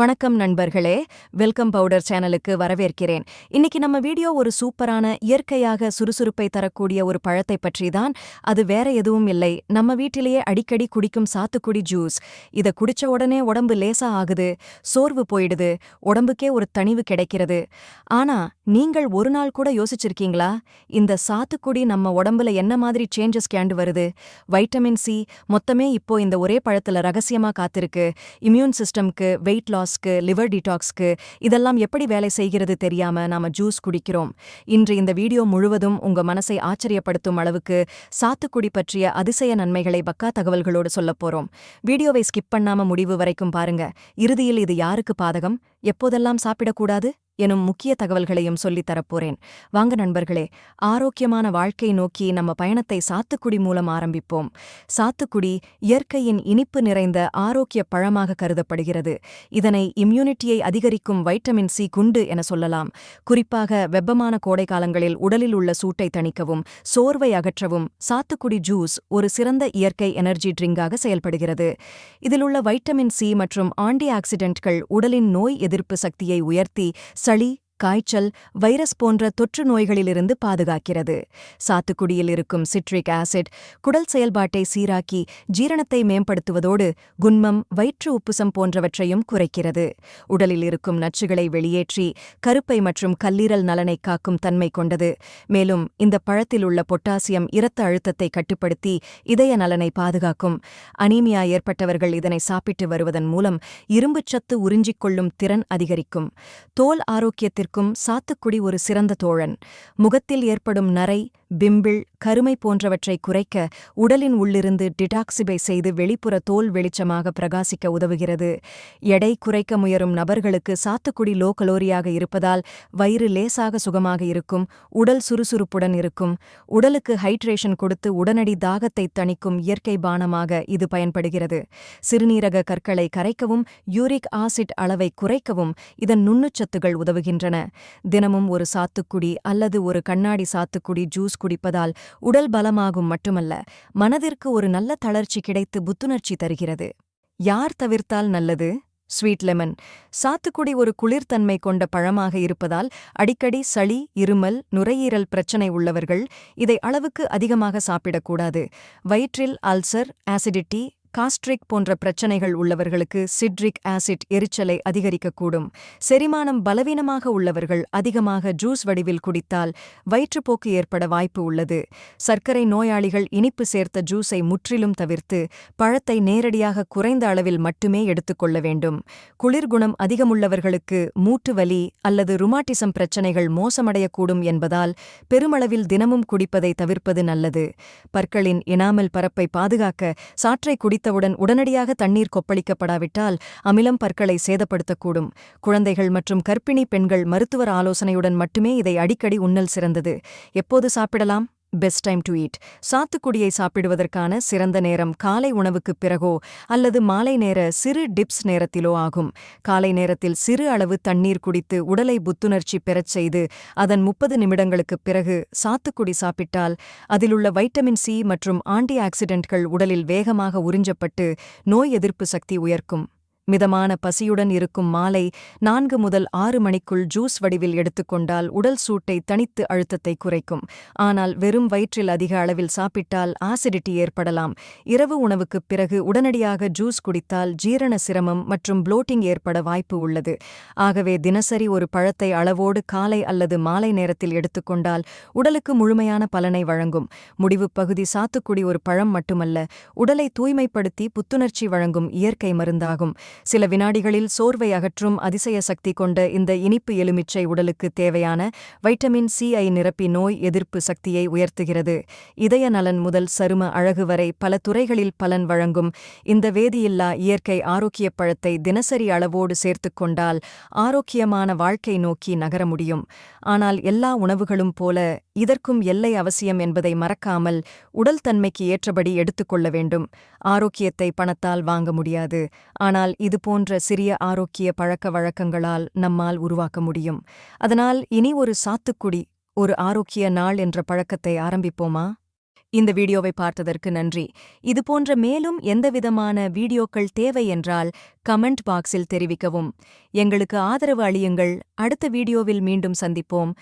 வணக்கம் நண்பர்களே. Welcome powder சேனலுக்கு வரவேற்கிறேன். இன்னைக்கு நம்ம வீடியோ ஒரு சூப்பரான இயற்கையாக சுறுசுறுப்பை தரக்கூடிய ஒரு பழத்தை பற்றி தான் அது வேற எதுவும் இல்லை. நம்ம வீட்டிலேயே அடிக்கடி குடிக்கும் சாத்துக்குடி ஜூஸ். இத குடிச்ச உடனே உடம்பு லேசா ஆகுது சோர்வு போயிடுது உடம்புக்கே ஒரு தணிவு கிடைக்கிறது. ஆனா நீங்கள் ஒரு நாள் கூட யோசிச்சிருக்கீங்களா? இந்த சாத்துக்குடி நம்ம உடம்புல என்ன மாதிரி சேஞ்சஸ் கேண்டு வருது? வைட்டமின் சி மொத்தமே இப்போ இந்த ஒரே பழத்துல ரகசியமா காத்திருக்கு. இம்யூன் சிஸ்டம்க்கு வெயிட் லாஸ்க்கு லிவர் டீடாக்ஸ்க்கு இதெல்லாம் எப்படி வேலை செய்கிறது தெரியாம நாம ஜூஸ் குடிக்கிறோம். இன்று இந்த வீடியோ முழுவதும் உங்க மனசை ஆச்சரியப்படுத்தும் அளவுக்கு சாத்துக்குடி பற்றிய அதிசய நன்மைகளை பக்கா தகவல்களோடு சொல்லப் போறோம். வீடியோவை ஸ்கிப் பண்ணாம முடிவு வரைக்கும் பாருங்க. இறுதியில் இது யாருக்கு பாதகம்? எப்போதெல்லாம் சாப்பிடக்கூடாது? எனும் முக்கிய தகவல்களையும் சொல்லித் தரப்போறேன். வாங்க நண்பர்களே ஆரோக்கியமான வாழ்க்கை நோக்கி நம்ம பயணத்தை சாத்துக்குடி மூலம் ஆரம்பிப்போம். சாத்துக்குடி இயற்கையின் இனிப்பு நிறைந்த ஆரோக்கிய பழமாக கருதப்படுகிறது. இதனை இம்யூனிட்டியை அதிகரிக்கும் வைட்டமின் சி குண்டு என சொல்லலாம். குறிப்பாக வெப்பமான கோடைக்காலங்களில் உடலில் உள்ள சூட்டை தணிக்கவும் சோர்வை அகற்றவும் சாத்துக்குடி ஜூஸ் ஒரு சிறந்த இயற்கை எனர்ஜி ட்ரிங்காக செயல்படுகிறது. இதிலுள்ள வைட்டமின் சி மற்றும் ஆன்டி ஆக்சிடென்ட்கள் உடலின் நோய் எதிர்ப்பு சக்தியை உயர்த்தி சளி காய்ச்சல் வைரஸ் போன்ற தொற்று நோய்களிலிருந்து பாதுகாக்கிறது. சாத்துக்குடியில் இருக்கும் சிட்ரிக் ஆசிட் குடல் செயல்பாட்டை சீராக்கி ஜீரணத்தை மேம்படுத்துவதோடு குன்மம் வயிற்று உப்புசம் போன்றவற்றையும் குறைக்கிறது. உடலில் இருக்கும் நச்சுகளை வெளியேற்றி கருப்பை மற்றும் கல்லீரல் நலனை காக்கும் தன்மை கொண்டது. மேலும் இந்த பழத்தில் உள்ள பொட்டாசியம் இரத்த அழுத்தத்தை கட்டுப்படுத்தி இதய நலனை பாதுகாக்கும். அனீமியா ஏற்பட்டவர்கள் இதனை சாப்பிட்டு வருவதன் மூலம் இரும்புச்சத்து உறிஞ்சிக் கொள்ளும் திறன் அதிகரிக்கும். தோல் ஆரோக்கியத்திற்கு இருக்கும் சாத்துக்குடி ஒரு சிறந்த தோழன். முகத்தில் ஏற்படும் நரை பிம்பிள் கருமை போன்றவற்றை குறைக்க உடலின் உள்ளிருந்து டிடாக்சிபை செய்து வெளிப்புற தோல் வெளிச்சமாக பிரகாசிக்க உதவுகிறது. எடை குறைக்க முயரும் நபர்களுக்கு சாத்துக்குடி லோ கலோரியாக இருப்பதால் வயிறு லேசாக சுகமாக இருக்கும் உடல் சுறுசுறுப்புடன் இருக்கும். உடலுக்கு ஹைட்ரேஷன் கொடுத்து உடனடி தாகத்தை தணிக்கும் இயற்கை பானமாக இது பயன்படுகிறது. சிறுநீரக கற்களை கரைக்கவும் யூரிக் ஆசிட் அளவை குறைக்கவும் இதன் நுண்ணுச்சத்துகள் உதவுகின்றன. தினமும் ஒரு சாத்துக்குடி அல்லது ஒரு கண்ணாடி சாத்துக்குடி ஜூஸ் குடிப்பதால் உடல் பலமாகும் மட்டுமல்ல மனதிற்கு ஒரு நல்ல தளர்ச்சி கிடைத்து புத்துணர்ச்சி தருகிறது. யார் தவிர்த்தால் நல்லது? Sweet lemon. சாத்துக்குடி ஒரு குளிர்தன்மை கொண்ட பழமாக இருப்பதால் அடிக்கடி சளி இருமல் நுரையீரல் பிரச்சனை உள்ளவர்கள் இதை அளவுக்கு அதிகமாக சாப்பிடக்கூடாது. வயிற்றில் அல்சர் ஆசிடிட்டி காஸ்ட்ரிக் போன்ற பிரச்சனைகள் உள்ளவர்களுக்கு சிட்ரிக் ஆசிட் எரிச்சலை அதிகரிக்கக்கூடும். செரிமானம் பலவீனமாக உள்ளவர்கள் அதிகமாக ஜூஸ் வடிவில் குடித்தால் வயிற்றுப்போக்கு ஏற்பட வாய்ப்பு உள்ளது. சர்க்கரை நோயாளிகள் இனிப்பு சேர்த்த ஜூஸை முற்றிலும் தவிர்த்து பழத்தை நேரடியாக குறைந்த அளவில் மட்டுமே எடுத்துக்கொள்ள வேண்டும். குளிர்குணம் அதிகமுள்ளவர்களுக்கு மூட்டு வலி அல்லது ருமாட்டிசம் பிரச்சனைகள் மோசமடையக்கூடும் என்பதால் பெருமளவில் தினமும் குடிப்பதை தவிர்ப்பது நல்லது. பற்களின் எனாமல் பரப்பை பாதுகாக்க சாற்றை குடி குடித்தவுடன் உடனடியாக தண்ணீர் கொப்பளிக்கப்படாவிட்டால் அமிலம் பற்களை சேதப்படுத்தக்கூடும். குழந்தைகள் மற்றும் கர்ப்பிணி பெண்கள் மருத்துவர் ஆலோசனையுடன் மட்டுமே இதை அடிக்கடி உண்ணல் சிறந்தது. எப்போது சாப்பிடலாம்? பெஸ்ட் டைம் டு ஈட் சாத்துக்குடியை சாப்பிடுவதற்கான சிறந்த நேரம் காலை உணவுக்குப் பிறகோ அல்லது மாலை நேர சிறு டிப்ஸ் நேரத்திலோ ஆகும். காலை நேரத்தில் சிறு அளவு தண்ணீர் குடித்து உடலை புத்துணர்ச்சி பெறச் செய்து அதன் முப்பது நிமிடங்களுக்குப் பிறகு சாத்துக்குடி சாப்பிட்டால் அதிலுள்ள வைட்டமின் சி மற்றும் ஆன்டி ஆக்சிடென்ட்கள் உடலில் வேகமாக உறிஞ்சப்பட்டு நோய் எதிர்ப்பு சக்தி உயர்க்கும். மிதமான பசியுடன் இருக்கும் மாலை நான்கு முதல் ஆறு மணிக்குள் ஜூஸ் வடிவில் எடுத்துக்கொண்டால் உடல் சூட்டை தனித்து அழுத்தத்தை குறைக்கும். ஆனால் வெறும் வயிற்றில் அதிக அளவில் சாப்பிட்டால் ஆசிடிட்டி ஏற்படலாம். இரவு உணவுக்குப் பிறகு உடனடியாக ஜூஸ் குடித்தால் ஜீரண சிரமம் மற்றும் புளோட்டிங் ஏற்பட வாய்ப்பு உள்ளது. ஆகவே தினசரி ஒரு பழத்தை அளவோடு காலை அல்லது மாலை நேரத்தில் எடுத்துக்கொண்டால் உடலுக்கு முழுமையான பலனை வழங்கும். முடிவுப் பகுதி சாத்துக்குடி ஒரு பழம் மட்டுமல்ல உடலை தூய்மைப்படுத்தி புத்துணர்ச்சி வழங்கும் இயற்கை மருந்தாகும். சில வினாடிகளில் சோர்வை அகற்றும் அதிசய சக்தி கொண்ட இந்த இனிப்பு எலுமிச்சை உடலுக்கு தேவையான வைட்டமின் சி ஐ நிரப்பி நோய் எதிர்ப்பு சக்தியை உயர்த்துகிறது. இதய நலன் முதல் சரும அழகு வரை பல துறைகளில் பலன் வழங்கும் இந்த வேதியில்லா இயற்கை ஆரோக்கிய பழத்தை தினசரி அளவோடு சேர்த்து கொண்டால் ஆரோக்கியமான வாழ்க்கை நோக்கி நகர முடியும். ஆனால் எல்லா உணவுகளும் போல இதற்கும் எல்லை அவசியம் என்பதை மறக்காமல் உடல் தன்மைக்கு ஏற்றபடி எடுத்துக்கொள்ள வேண்டும். ஆரோக்கியத்தை பணத்தால் வாங்க முடியாது. ஆனால் இதுபோன்ற சிறிய ஆரோக்கிய பழக்க வழக்கங்களால் நம்மால் உருவாக்க முடியும். அதனால் இனி ஒரு சாத்துக்குடி ஒரு ஆரோக்கிய நாள் என்ற பழக்கத்தை ஆரம்பிப்போமா? இந்த வீடியோவை பார்த்ததற்கு நன்றி. இதுபோன்ற மேலும் எந்தவிதமான வீடியோக்கள் தேவை என்றால் கமெண்ட் பாக்ஸில் தெரிவிக்கவும். எங்களுக்கு ஆதரவு அளியுங்கள். அடுத்த வீடியோவில் மீண்டும் சந்திப்போம்.